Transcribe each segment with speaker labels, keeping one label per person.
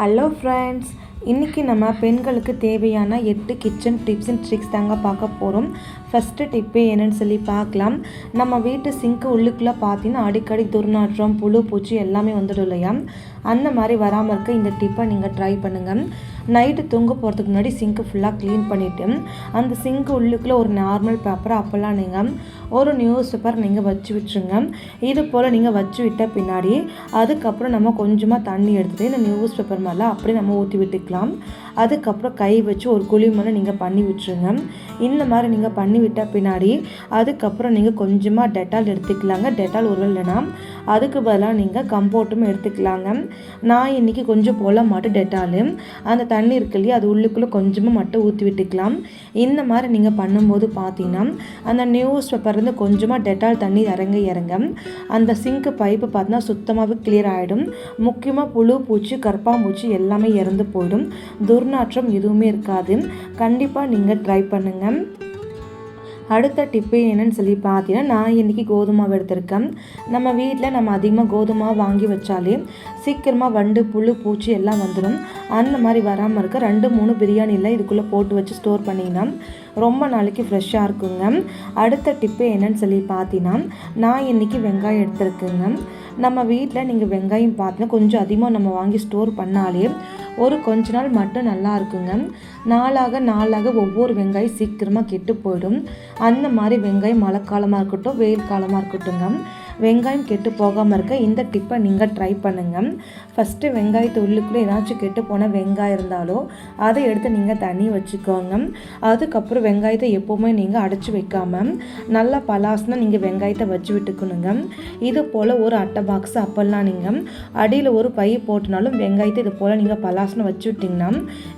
Speaker 1: Hello friends இன்றைக்கி நம்ம பெண்களுக்கு தேவையான எட்டு கிச்சன் டிப்ஸ் அண்ட் ட்ரிக்ஸ் தாங்க பார்க்க போகிறோம் ஃபஸ்ட்டு டிப்பே என்னன்னு சொல்லி பார்க்கலாம். நம்ம வீட்டு சிங்க்கு உள்ளுக்குள்ளே பார்த்தீங்கன்னா அடிக்கடி துர்நாற்றம் புழு பூச்சி எல்லாமே வந்துடும் இல்லையா? அந்த மாதிரி வராமல் இருக்க இந்த டிப்பை நீங்கள் ட்ரை பண்ணுங்கள் நைட்டு தூங்க போகிறதுக்கு முன்னாடி சிங்க்கு ஃபுல்லாக க்ளீன் பண்ணிவிட்டு அந்த சிங்க்கு உள்ளுக்குள்ளே ஒரு நார்மல் பேப்பரை அப்போல்லாம் நீங்கள் ஒரு நியூஸ் பேப்பர் நீங்கள் வச்சு விட்டுருங்க. இது போல் நீங்கள் வச்சு விட்ட பின்னாடி அதுக்கப்புறம் நம்ம கொஞ்சமாக தண்ணி எடுத்துகிட்டு இந்த நியூஸ் பேப்பர் மேலே அப்படியே நம்ம ஊற்றி விட்டுக்கலாம். அதுக்கப்புறம் கை வச்சு ஒரு குழி மேலே நீங்கள் பண்ணி விட்டுருங்க. இந்த மாதிரி நீங்கள் பண்ணி விட்ட பின்னாடி அதுக்கப்புறம் நீங்கள் கொஞ்சமாக டெட்டால் எடுத்துக்கலாங்க. டெட்டால் உருளைனா இல்லைன்னா அதுக்கு பதிலாக நீங்கள் கம்போர்ட்டும் எடுத்துக்கலாங்க. நான் இன்றைக்கி கொஞ்சம் போல மட்டும் டெட்டாலு. அந்த தண்ணி இருக்கு இல்லையா அது உள்ளுக்குள்ளே கொஞ்சமாக மட்டும் ஊற்றி விட்டுக்கலாம். இந்த மாதிரி நீங்கள் பண்ணும்போது பார்த்தீங்கன்னா அந்த நியூஸ் பேப்பர்லேருந்து கொஞ்சமாக டெட்டால் தண்ணி இறங்க இறங்க அந்த சிங்க்கு பைப்பு பார்த்தீங்கன்னா சுத்தமாகவே கிளியர் ஆகிடும் முக்கியமாக புழு பூச்சி கற்பாம்பூச்சி எல்லாமே இறந்து போயிடும். துர்நாற்றம் எதுவுமே இருக்காது. கண்டிப்பாக நீங்கள் ட்ரை பண்ணுங்கள் அடுத்த டிப்பு என்னன்னு சொல்லி பார்த்தீங்கன்னா நான் இன்றைக்கி கோதுமை எடுத்திருக்கேன். நம்ம வீட்டில் நம்ம அதிகமாக கோதுமை வாங்கி வச்சாலே சீக்கிரமாக வண்டு புழு பூச்சி எல்லாம் வந்துடும் அந்த மாதிரி வராமல் இருக்க ரெண்டு மூணு பிரியாணியில் இதுக்குள்ளே போட்டு வச்சு ஸ்டோர் பண்ணிங்கன்னா ரொம்ப நாளைக்கு ஃப்ரெஷ்ஷாக இருக்குங்க. அடுத்த டிப்பு என்னன்னு சொல்லி பார்த்தீங்கன்னா நான் இன்றைக்கி வெங்காயம் எடுத்திருக்குங்க. நம்ம வீட்டில் நீங்கள் வெங்காயம் பார்த்தீங்கன்னா கொஞ்சம் அதிகமாக நம்ம வாங்கி ஸ்டோர் பண்ணாலே ஒரு கொஞ்ச நாள் மட்டும் நல்லா இருக்குங்க. நாளாக நாளாக ஒவ்வொரு வெங்காயம் சீக்கிரமாக கெட்டு போயிடும். அந்த மாதிரி வெங்காயம் மழை காலமாக இருக்கட்டும் வெயில் காலமாக இருக்கட்டுங்க வெங்காயம் கெட்டு போகாமல் இருக்க இந்த டிப்பை நீங்கள் ட்ரை பண்ணுங்கள் ஃபஸ்ட்டு வெங்காயத்தை உள்ளுக்குள்ளே ஏதாச்சும் கெட்டு போன வெங்காயம் இருந்தாலோ அதை எடுத்து நீங்கள் தண்ணி வச்சுக்கோங்க. அதுக்கப்புறம் வெங்காயத்தை எப்போவுமே நீங்கள் அடைச்சி வைக்காமல் நல்லா பலாசுனா நீங்கள் வெங்காயத்தை வச்சு விட்டுக்கணுங்க. இது போல் ஒரு அட்டை பாக்ஸ் அப்பெல்லாம் நீங்கள் அடியில் ஒரு பை போட்டுனாலும் வெங்காயத்தை இது போல் நீங்கள் பலாசுன்னு வச்சு விட்டிங்கன்னா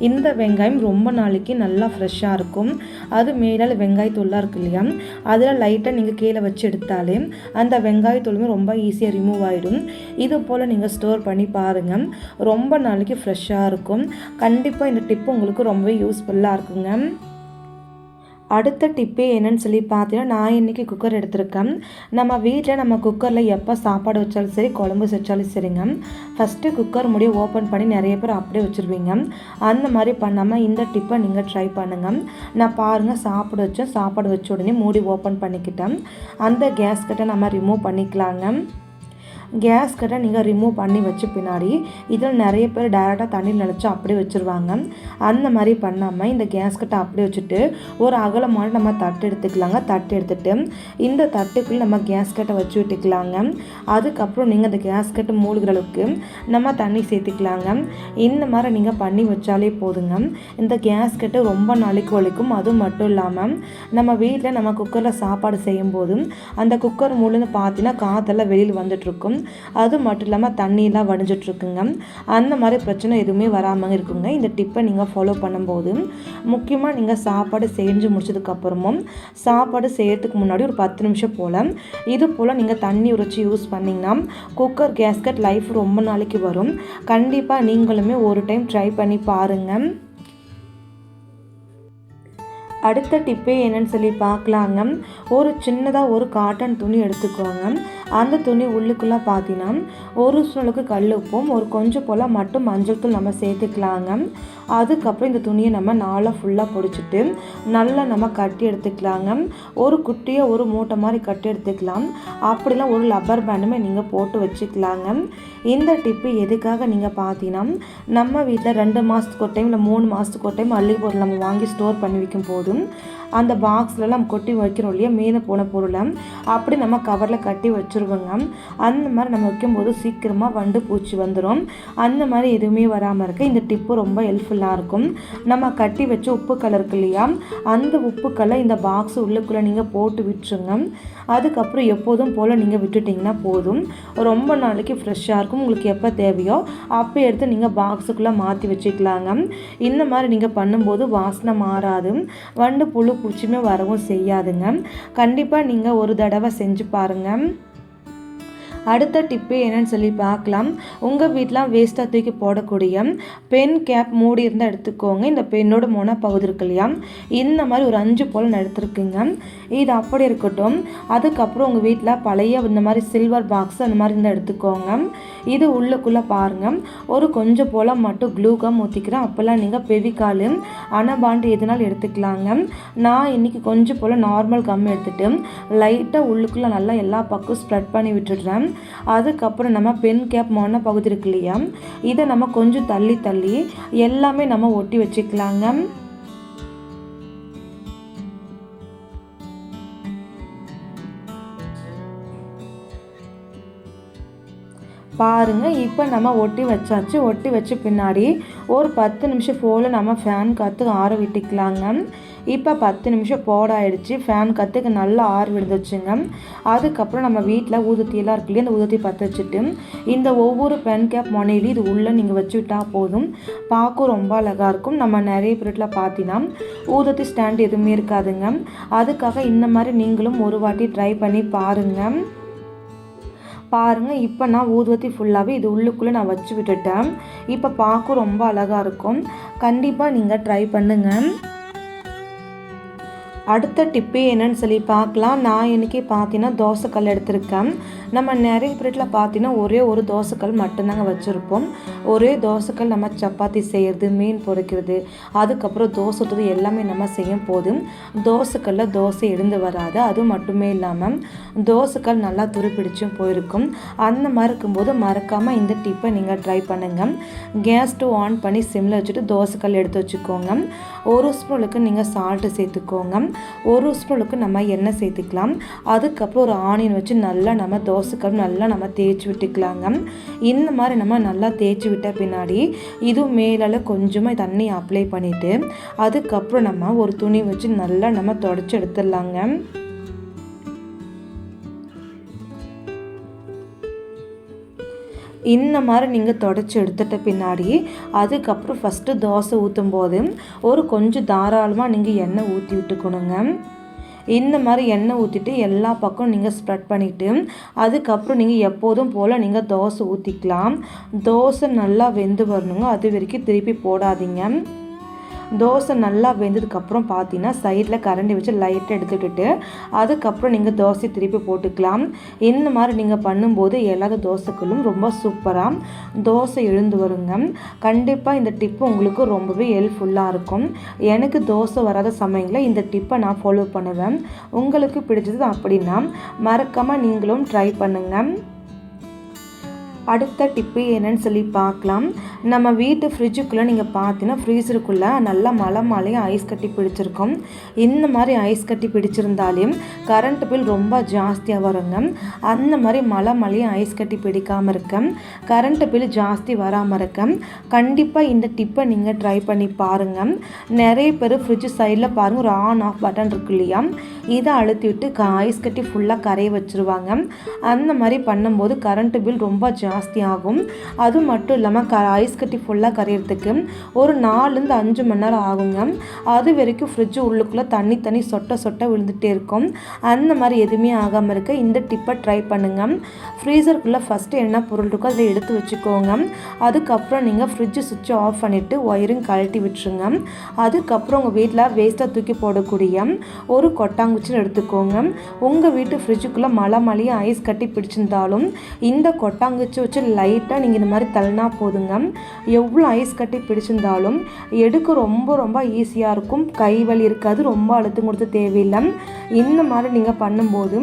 Speaker 1: இந்த வெங்காயம் ரொம்ப நாளைக்கு நல்லா ஃப்ரெஷ்ஷாக இருக்கும். அது மேலே வெங்காயத்துள்ளாக இருக்கு இல்லையா அதில் லைட்டாக நீங்கள் கீழே வச்சு எடுத்தாலே அந்த வெங்காயம் வெங்காயத்தூளுமே ரொம்ப ஈஸியாக ரிமூவ் ஆகிடும் இது போல் நீங்கள் ஸ்டோர் பண்ணி பாருங்கள் ரொம்ப நாளைக்கு ஃப்ரெஷ்ஷாக இருக்கும். கண்டிப்பாக இந்த டிப்பு உங்களுக்கு ரொம்பவே யூஸ்ஃபுல்லாக இருக்குங்க. அடுத்த டிப்பே என்னன்னு சொல்லி பார்த்தீங்கன்னா நான் இன்றைக்கி குக்கர் எடுத்திருக்கேன். நம்ம வீட்டில் நம்ம குக்கரில் எப்போ சாப்பாடு வச்சாலும் சரி குழம்பு வச்சாலும் சரிங்க. ஃபஸ்ட்டு குக்கர் முடிய ஓப்பன் பண்ணி நிறைய பேர் அப்படியே வச்சுருவீங்க. அந்த மாதிரி பண்ணாமல் இந்த டிப்பை நீங்கள் ட்ரை பண்ணுங்கள் நான் பாருங்கள் சாப்பாடு வச்சோம் சாப்பாடு வச்ச உடனே மூடி ஓப்பன் பண்ணிக்கிட்டேன். அந்த கேஸ் கிட்ட நம்ம ரிமூவ் பண்ணிக்கலாங்க. கேஸ் கட்டை நீங்கள் ரிமூவ் பண்ணி வச்ச பின்னாடி இதில் நிறைய பேர் டேரெக்டாக தண்ணியில் நினச்சி அப்படியே வச்சுருவாங்க. அந்த மாதிரி பண்ணாமல் இந்த கேஸ் கட்டை அப்படியே வச்சுட்டு ஒரு அகலமான நம்ம தட்டு எடுத்துக்கலாங்க. தட்டு எடுத்துகிட்டு இந்த தட்டுக்குள்ளே நம்ம கேஸ் கட்டை வச்சு விட்டுக்கலாங்க. அதுக்கப்புறம் நீங்கள் அந்த கேஸ் கட்டை மூழ்கிற அளவுக்கு நம்ம தண்ணி சேர்த்துக்கலாங்க. இந்த மாதிரி நீங்கள் பண்ணி வச்சாலே போதுங்க. இந்த கேஸ் கட்டு ரொம்ப நாளைக்கு ஒழிக்கும் அதுவும் மட்டும் இல்லாமல் நம்ம வீட்டில் நம்ம குக்கரில் சாப்பாடு செய்யும்போது அந்த குக்கர் மூலம் பார்த்தீங்கன்னா காற்றெல்லாம் வெளியில் வந்துட்டுருக்கும் அது மட்டும் இல்லாமல் தண்ணியெல்லாம் வடிஞ்சிட்ருக்குங்க. அந்த மாதிரி பிரச்சனை எதுவுமே வராமல் இருக்குங்க. இந்த டிப்பை நீங்கள் ஃபாலோ பண்ணும்போது முக்கியமாக நீங்கள் சாப்பாடு செஞ்சு முடிச்சதுக்கப்புறமும் சாப்பாடு செய்கிறதுக்கு முன்னாடி ஒரு பத்து நிமிஷம் போல் இது போல் நீங்கள் தண்ணி உரைச்சி யூஸ் பண்ணிங்கன்னா குக்கர் கேஸ்கட் லைஃப் ரொம்ப நாளைக்கு வரும். கண்டிப்பாக நீங்களுமே ஒரு டைம் ட்ரை பண்ணி பாருங்கள் அடுத்த டிப்பே என்னன்னு சொல்லி பார்க்கலாங்க. ஒரு சின்னதாக ஒரு காட்டன் துணி எடுத்துக்கோங்க. அந்த துணி உள்ளுக்குள்ளே பார்த்தீங்கன்னா ஒரு சூழலுக்கு கல் உப்பும் ஒரு கொஞ்சம் போல் மட்டும் மஞ்சள் தூள் நம்ம சேர்த்துக்கலாங்க. அதுக்கப்புறம் இந்த துணியை நம்ம நாளாக ஃபுல்லாக பிடிச்சிட்டு நல்லா நம்ம கட்டி எடுத்துக்கலாங்க. ஒரு குட்டியாக ஒரு மூட்டை மாதிரி கட்டி எடுத்துக்கலாம். அப்படிலாம் ஒரு லப்பர் பேண்டுமே நீங்கள் போட்டு வச்சுக்கலாங்க. இந்த டிப்பு எதுக்காக நீங்கள் பார்த்தீங்கன்னா நம்ம வீட்டில் ரெண்டு மாதத்துக்கு ஒரு டைம் இல்லை மூணு மாதத்துக்கு ஒரு டைம் அள்ளி பொருள் நம்ம வாங்கி ஸ்டோர் பண்ணி வைக்கும் போதும் அந்த பாக்ஸ்லலாம் கொட்டி வைக்கிறோம் இல்லையா மீனை போன பொருளை அப்படி நம்ம கவரில் கட்டி வச்சுருவோங்க. அந்த மாதிரி நம்ம வைக்கும்போது சீக்கிரமாக வண்டு பூச்சி வந்துடும் அந்த மாதிரி எதுவுமே வராமல் இருக்க இந்த டிப்பு ரொம்ப ஹெல்ப்ஃபுல் ஹெல்ப்ஃபுல்லாக இருக்கும் நம்ம கட்டி வச்ச உப்பு கலர் இருக்கு இல்லையா? அந்த உப்பு கலர் இந்த பாக்ஸ் உள்ளுக்குள்ளே நீங்கள் போட்டு விட்டுருங்க. அதுக்கப்புறம் எப்போதும் போல் நீங்கள் விட்டுட்டிங்கன்னா போதும். ரொம்ப நாளைக்கு ஃப்ரெஷ்ஷாக இருக்கும். உங்களுக்கு எப்போ தேவையோ அப்போ எடுத்து நீங்கள் பாக்ஸுக்குள்ளே மாற்றி வச்சுக்கலாங்க. இந்த மாதிரி நீங்கள் பண்ணும்போது வாசனை மாறாது. வண்டு புழு பூச்சியுமே வரவும் செய்யாதுங்க. கண்டிப்பாக நீங்கள் ஒரு தடவை செஞ்சு பாருங்கள் அடுத்த டிப்பு என்னன்னு சொல்லி பார்க்கலாம். உங்கள் வீட்டெலாம் வேஸ்ட்டாக தூக்கி போடக்கூடிய பென் கேப் மூடி இருந்தால் எடுத்துக்கோங்க. இந்த பெண்ணோட மொன பகுதி இருக்கு இல்லையா? இந்த மாதிரி ஒரு அஞ்சு போல் எடுத்துருக்குங்க. இது அப்படி இருக்கட்டும். அதுக்கப்புறம் உங்கள் வீட்டில் பழைய இந்த மாதிரி சில்வர் பாக்ஸ் அந்த மாதிரி இருந்தால் எடுத்துக்கோங்க. இது உள்ளுக்குள்ளே பாருங்கள் ஒரு கொஞ்சம் போல் மட்டும் க்ளூ கம் ஊற்றிக்கிறேன் அப்போல்லாம் நீங்கள் பெவிகால் அனபாண்டு எதுனாலும் எடுத்துக்கலாங்க. நான் இன்றைக்கி கொஞ்சம் போல் நார்மல் கம் எடுத்துகிட்டு லைட்டாக உள்ளுக்குள்ளே நல்லா எல்லா பக்கம் ஸ்ப்ரெட் பண்ணி விட்டுடுறேன். அதுக்கப்புறம் நம்ம பென் கேப் மொன பகுதி இருக்கு இல்லையா? இதை நம்ம கொஞ்சம் தள்ளி தள்ளி எல்லாமே நம்ம ஒட்டி வச்சுக்கலாங்க. பாருங்கள் இப்போ நம்ம ஒட்டி வச்சாச்சு. ஒட்டி வச்ச பின்னாடி ஒரு பத்து நிமிஷம் போல் நம்ம ஃபேன் காற்று ஆற விட்டுக்கலாங்க. இப்போ பத்து நிமிஷம் போட ஆயிடுச்சு ஃபேன் கற்றுக்கு நல்லா ஆறு விழுந்துச்சுங்க அதுக்கப்புறம் நம்ம வீட்டில் ஊதுத்தியெல்லாம் இருக்கு இல்லையா? அந்த ஊதுத்தி பற்ற வச்சுட்டு இந்த ஒவ்வொரு பென் கேப் மொனையிலையும் இது உள்ளே நீங்கள் வச்சு விட்டால் போதும். பார்க்க ரொம்ப அழகாக இருக்கும். நம்ம நிறைய பேரில் பார்த்தீங்கன்னா ஊதுத்தி ஸ்டாண்ட் எதுவுமே இருக்காதுங்க. அதுக்காக இந்த மாதிரி நீங்களும் ஒரு வாட்டி ட்ரை பண்ணி பாருங்கள் பாருங்கள் இப்போ நான் ஊதுவத்தி ஃபுல்லாகவே இது உள்ளுக்குள்ளே நான் வச்சு விட்டுட்டேன். இப்போ பார்க்க ரொம்ப அழகாக இருக்கும். கண்டிப்பாக நீங்கள் ட்ரை பண்ணுங்கள் அடுத்த டிப்பு என்னன்னு சொல்லி பார்க்கலாம். நான் இன்றைக்கி பார்த்தீங்கன்னா தோசைக்கல் எடுத்திருக்கேன். நம்ம நிறைய பிரெட்டில் பார்த்தீங்கன்னா ஒரே ஒரு தோசைக்கல் மட்டும்தாங்க வச்சுருப்போம். ஒரே தோசைக்கல் நம்ம சப்பாத்தி செய்கிறது மீன் பொறிக்கிறது அதுக்கப்புறம் தோசை ஊற்றுறது எல்லாமே நம்ம செய்யும் போது தோசைக்கல்ல தோசை எழுந்து வராது. அது மட்டுமே இல்லாமல் தோசைக்கல் நல்லா துருப்பிடிச்சும் போயிருக்கும். அந்த மாதிரி இருக்கும்போது மறக்காமல் இந்த டிப்பை நீங்கள் ட்ரை பண்ணுங்கள் கேஸ் ஸ்டவ் ஆன் பண்ணி சிம்மில் வச்சுட்டு தோசைக்கல் எடுத்து வச்சுக்கோங்க. ஒரு ஸ்பூனுக்கு நீங்கள் சால்ட்டு சேர்த்துக்கோங்க. ஒரு ஸ்பூனுக்கு நம்ம எண்ணெய் சேர்த்துக்கலாம். அதுக்கப்புறம் ஒரு ஆனியன் வச்சு நல்லா நம்ம தோசைக்கல் நல்லா நம்ம தேய்ச்சி விட்டுக்கலாங்க. இந்த மாதிரி நம்ம நல்லா தேய்ச்சி விட்ட பின்னாடி இது மேலால் கொஞ்சமாக தண்ணி அப்ளை பண்ணிவிட்டு அதுக்கப்புறம் நம்ம ஒரு துணி வச்சு நல்லா நம்ம தொடச்சி எடுத்துடலாங்க. இந்த மாதிரி நீங்கள் தொடச்சி எடுத்துட்ட பின்னாடி அதுக்கப்புறம் ஃபஸ்ட்டு தோசை ஊற்றும் போது ஒரு கொஞ்சம் தாராளமாக நீங்கள் எண்ணெய் ஊற்றி விட்டுக்கணுங்க. இந்த மாதிரி எண்ணெய் ஊற்றிட்டு எல்லா பக்கம் நீங்கள் ஸ்ப்ரெட் பண்ணிவிட்டு அதுக்கப்புறம் நீங்கள் எப்போதும் போல் நீங்கள் தோசை ஊற்றிக்கலாம் தோசை நல்லா வெந்து வரணுங்க. அது வரைக்கும் திருப்பி போடாதீங்க. தோசை நல்லா வெந்ததுக்கப்புறம் பார்த்தீங்கன்னா சைடில் கரண்டி வச்சு லைட்டாக எடுத்துக்கிட்டு அதுக்கப்புறம் நீங்கள் தோசை திருப்பி போட்டுக்கலாம். இந்த மாதிரி நீங்கள் பண்ணும்போது எல்லா தோசைகளும் ரொம்ப சூப்பராக தோசை எழுந்து வருங்க. கண்டிப்பாக இந்த டிப்பு உங்களுக்கு ரொம்பவே ஹெல்ப்ஃபுல்லாக இருக்கும். எனக்கு தோசை வராத சமயங்களில் இந்த டிப்பை நான் ஃபாலோ பண்ணுவேன். உங்களுக்கு பிடிச்சது அப்படின்னா மறக்காமல் நீங்களும் ட்ரை பண்ணுங்கள் அடுத்த டிப்பு என்னன்னு சொல்லி பார்க்கலாம். நம்ம வீட்டு ஃப்ரிட்ஜுக்குள்ளே நீங்கள் பார்த்தீங்கன்னா ஃப்ரீசருக்குள்ளே நல்லா மழை மழையும் ஐஸ் கட்டி பிடிச்சிருக்கும். இந்த மாதிரி ஐஸ் கட்டி பிடிச்சிருந்தாலையும் கரண்ட் பில் ரொம்ப ஜாஸ்தியாக வருங்க. அந்த மாதிரி மழை மழையும் ஐஸ் கட்டி பிடிக்காமல் இருக்க கரண்ட் பில் ஜாஸ்தி வராமல் இருக்க கண்டிப்பாக இந்த டிப்பை நீங்கள் ட்ரை பண்ணி பாருங்கள் நிறைய பேர் ஃப்ரிட்ஜ் சைடில் பாருங்கள் ஒரு ஆன் ஆஃப் பட்டன் இருக்கு இல்லையா? இதை அழுத்தி விட்டு ஐஸ் கட்டி ஃபுல்லாக கரைய வச்சுருவாங்க. அந்த மாதிரி பண்ணும்போது கரண்ட் பில் ரொம்ப ஜா ஜாஸ்தி ஆகும் அது மட்டும் இல்லாமல் க ஐஸ் கட்டி ஃபுல்லாக கரையிறதுக்கு ஒரு நாலுலேருந்து அஞ்சு மணி நேரம் ஆகுங்க. அது வரைக்கும் ஃப்ரிட்ஜு உள்ளுக்குள்ளே தண்ணி தண்ணி சொட்ட சொட்ட விழுந்துகிட்டே இருக்கும். அந்த மாதிரி எதுவுமே ஆகாமல் இருக்க இந்த டிப்பை ட்ரை பண்ணுங்கள் ஃப்ரீசருக்குள்ளே ஃபஸ்ட்டு என்ன பொருள் இருக்கோ அதை எடுத்து வச்சுக்கோங்க. அதுக்கப்புறம் நீங்கள் ஃப்ரிட்ஜு சுவிட்சை ஆஃப் பண்ணிவிட்டு ஒயரிங் கழட்டி விட்டுருங்க. அதுக்கப்புறம் உங்கள் வீட்டில் வேஸ்ட்டாக தூக்கி போடக்கூடிய ஒரு கொட்டாங்குச்சின்னு எடுத்துக்கோங்க. உங்கள் வீட்டு ஃப்ரிட்ஜுக்குள்ளே மழை மழையும் ஐஸ் கட்டி பிடிச்சிருந்தாலும் இந்த கொட்டாங்குச்சி வச்சு லைட்டாக நீங்கள் இந்த மாதிரி தள்ளினா போதுங்க. எவ்வளோ ஐஸ் கட்டி பிடிச்சிருந்தாலும் எடுக்க ரொம்ப ரொம்ப ஈஸியாக இருக்கும். கை வலி இருக்காது ரொம்ப அழுத்தம் கொடுத்து தேவையில்லை. இந்த மாதிரி நீங்கள் பண்ணும்போது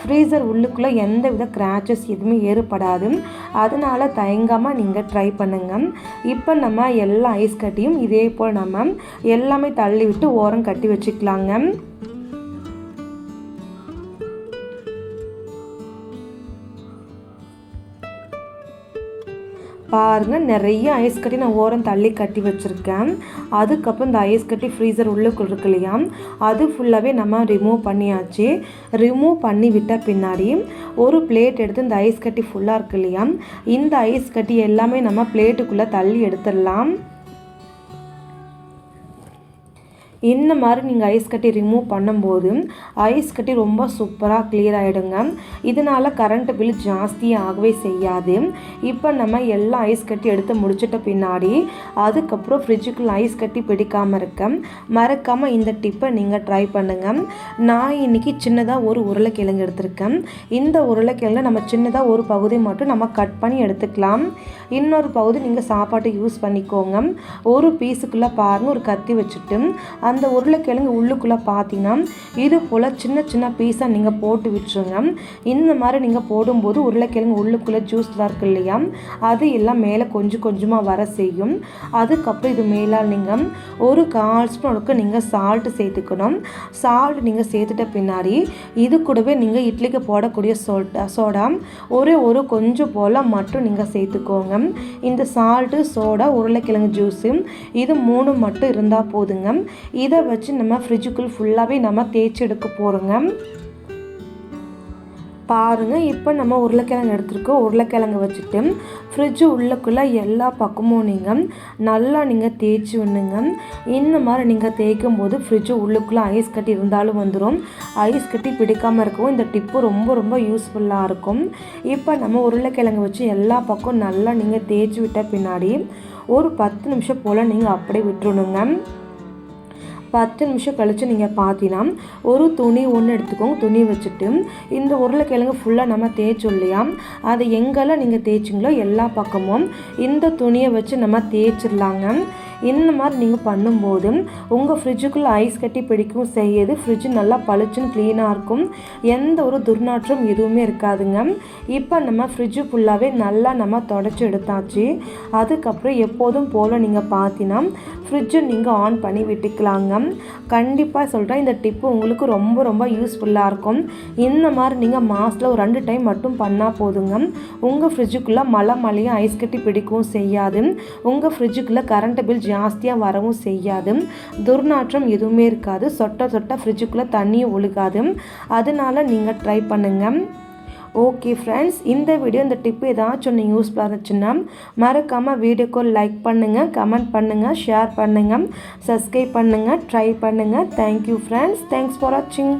Speaker 1: ஃப்ரீசர் உள்ளுக்குள்ளே எந்த வித கிராச்சஸ் எதுவுமே ஏற்படாது. அதனால் தயங்காமல் நீங்கள் ட்ரை பண்ணுங்கள் இப்போ நம்ம எல்லா ஐஸ் கட்டியும் இதே போல் நம்ம எல்லாமே தள்ளி விட்டு ஓரம் கட்டி வச்சுக்கலாங்க. பாருங்கள் நிறைய ஐஸ் கட்டி நான் ஓரம் தள்ளி கட்டி வச்சுருக்கேன். அதுக்கப்புறம் இந்த ஐஸ் கட்டி ஃப்ரீசர் உள்ளுக்குள் இருக்கு இல்லையா? அது ஃபுல்லாகவே நம்ம ரிமூவ் பண்ணியாச்சு. ரிமூவ் பண்ணி விட்ட பின்னாடி ஒரு பிளேட் எடுத்து இந்த ஐஸ் கட்டி ஃபுல்லாக இருக்கு இல்லையா? இந்த ஐஸ் கட்டி எல்லாமே நம்ம பிளேட்டுக்குள்ளே தள்ளி எடுத்துடலாம். இந்த மாதிரி நீங்கள் ஐஸ் கட்டி ரிமூவ் பண்ணும்போது ஐஸ் கட்டி ரொம்ப சூப்பராக கிளியர் ஆகிடுங்க இதனால் கரண்ட் பில் ஜாஸ்தியாக ஆகவே செய்யாது. இப்போ நம்ம எல்லா ஐஸ் கட்டி எடுத்து முடிச்சிட்ட பின்னாடி அதுக்கப்புறம் ஃப்ரிட்ஜுக்குள்ளே ஐஸ் கட்டி பிடிக்காமல் இருக்க மறக்காமல் இந்த டிப்பை நீங்கள் ட்ரை பண்ணுங்கள் நான் இன்றைக்கி சின்னதாக ஒரு உருளைக்கிழங்கு எடுத்திருக்கேன். இந்த உருளைக்கிழங்கு நம்ம சின்னதாக ஒரு பகுதி மட்டும் நம்ம கட் பண்ணி எடுத்துக்கலாம். இன்னொரு பகுதி நீங்கள் சாப்பாட்டை யூஸ் பண்ணிக்கோங்க. ஒரு பீஸுக்குள்ளே பாருங்கள் ஒரு கத்தி வச்சுட்டு அந்த உருளைக்கிழங்கு உள்ளுக்குள்ளே பார்த்தீங்கன்னா இது போல் சின்ன சின்ன பீஸாக நீங்கள் போட்டு விட்டுருங்க. இந்த மாதிரி நீங்கள் போடும்போது உருளைக்கிழங்கு உள்ளுக்குள்ளே ஜூஸ்லாம் இருக்கு இல்லையா? அது எல்லாம் மேலே கொஞ்சம் கொஞ்சமாக வர செய்யும். அதுக்கப்புறம் இது மேலால் நீங்கள் ஒரு கால் ஸ்பூனுக்கு நீங்கள் சால்ட்டு சேர்த்துக்கணும். சால்ட் நீங்கள் சேர்த்துட்ட பின்னாடி இது கூடவே நீங்கள் இட்லிக்கு போடக்கூடிய சோட்டா சோடா ஒரே ஒரு கொஞ்சம் போல் மட்டும் நீங்கள் சேர்த்துக்கோங்க. இந்த சால்ட்டு சோடா உருளைக்கிழங்கு ஜூஸு இது மூணு மட்டும் இருந்தால் போதுங்க. இதை வச்சு நம்ம ஃப்ரிட்ஜுக்குள் ஃபுல்லாகவே நம்ம தேய்ச்சி எடுக்க போகிறோங்க பாருங்கள் இப்போ நம்ம உருளைக்கிழங்கு எடுத்துருக்கோம். உருளைக்கிழங்கு வச்சுட்டு ஃப்ரிட்ஜு உள்ளக்குள்ளே எல்லா பக்கமும் நீங்கள் நல்லா நீங்கள் தேய்ச்சி விண்ணுங்க இந்த மாதிரி நீங்கள் தேய்க்கும் போது ஃப்ரிட்ஜு உள்ளுக்குள்ளே ஐஸ் கட்டி இருந்தாலும் வந்துடும் ஐஸ் கட்டி பிடிக்காமல் இருக்கவும் இந்த டிப்பு ரொம்ப ரொம்ப யூஸ்ஃபுல்லாக இருக்கும். இப்போ நம்ம உருளைக்கிழங்கு வச்சு எல்லா பக்கம் நல்லா நீங்கள் தேய்ச்சி விட்ட பின்னாடி ஒரு பத்து நிமிஷம் போல் நீங்கள் அப்படியே விட்டுருணுங்க பத்து நிமிஷம் கழித்து நீங்கள் பார்த்தீங்கன்னா ஒரு துணி ஒன்று எடுத்துக்கோங்க. துணி வச்சுட்டு இந்த உருளைக்கிழங்கு ஃபுல்லாக நம்ம தேய்ச்சோம் இல்லையா? அதை எங்கெல்லாம் நீங்கள் தேய்ச்சிங்களோ எல்லா பக்கமும் இந்த துணியை வச்சு நம்ம தேய்ச்சிடலாங்க. இந்த மாதிரி நீங்கள் பண்ணும்போது உங்கள் ஃப்ரிட்ஜுக்குள்ளே ஐஸ் கட்டி பிடிக்கும் செய்யுது ஃப்ரிட்ஜு நல்லா பளிச்சுன்னு க்ளீனாக இருக்கும். எந்த ஒரு துர்நாற்றம் எதுவுமே இருக்காதுங்க. இப்போ நம்ம ஃப்ரிட்ஜு ஃபுல்லாகவே நல்லா நம்ம தொடச்சி எடுத்தாச்சு. அதுக்கப்புறம் எப்போதும் போல் நீங்கள் பார்த்தீங்கன்னா ஃப்ரிட்ஜை நீங்கள் ஆன் பண்ணி விட்டுக்கலாங்க. கண்டிப்பாக சொல்கிறேன் இந்த டிப்பு உங்களுக்கு ரொம்ப ரொம்ப யூஸ்ஃபுல்லாக இருக்கும். இந்த மாதிரி நீங்கள் மாதத்தில் ஒரு ரெண்டு டைம் மட்டும் பண்ணால் போதுங்க. உங்கள் ஃப்ரிட்ஜுக்குள்ளே மழை மழையும் ஐஸ் கட்டி பிடிக்கவும் செய்யாது. உங்கள் ஃப்ரிட்ஜுக்குள்ளே கரண்ட் பில் ஜாஸ்தியாக வரவும் செய்யாது. துர்நாற்றம் எதுவுமே இருக்காது. சொட்ட சொட்ட ஃப்ரிட்ஜுக்குள்ளே தண்ணியும் ஒழுகாது. அதனால் நீங்கள் ட்ரை பண்ணுங்கள் ஓகே ஃப்ரெண்ட்ஸ் இந்த வீடியோ இந்த டிப்பு ஏதாச்சும் நீங்கள் யூஸ்ஃபுல்லாக இருந்துச்சுன்னா மறக்காமல் வீடியோக்கு லைக் பண்ணுங்கள் கமெண்ட் பண்ணுங்கள் ஷேர் பண்ணுங்கள் சப்ஸ்கிரைப் பண்ணுங்கள் ட்ரை பண்ணுங்கள் தேங்க்யூ ஃப்ரெண்ட்ஸ் தேங்க்ஸ் ஃபார் வாட்சிங்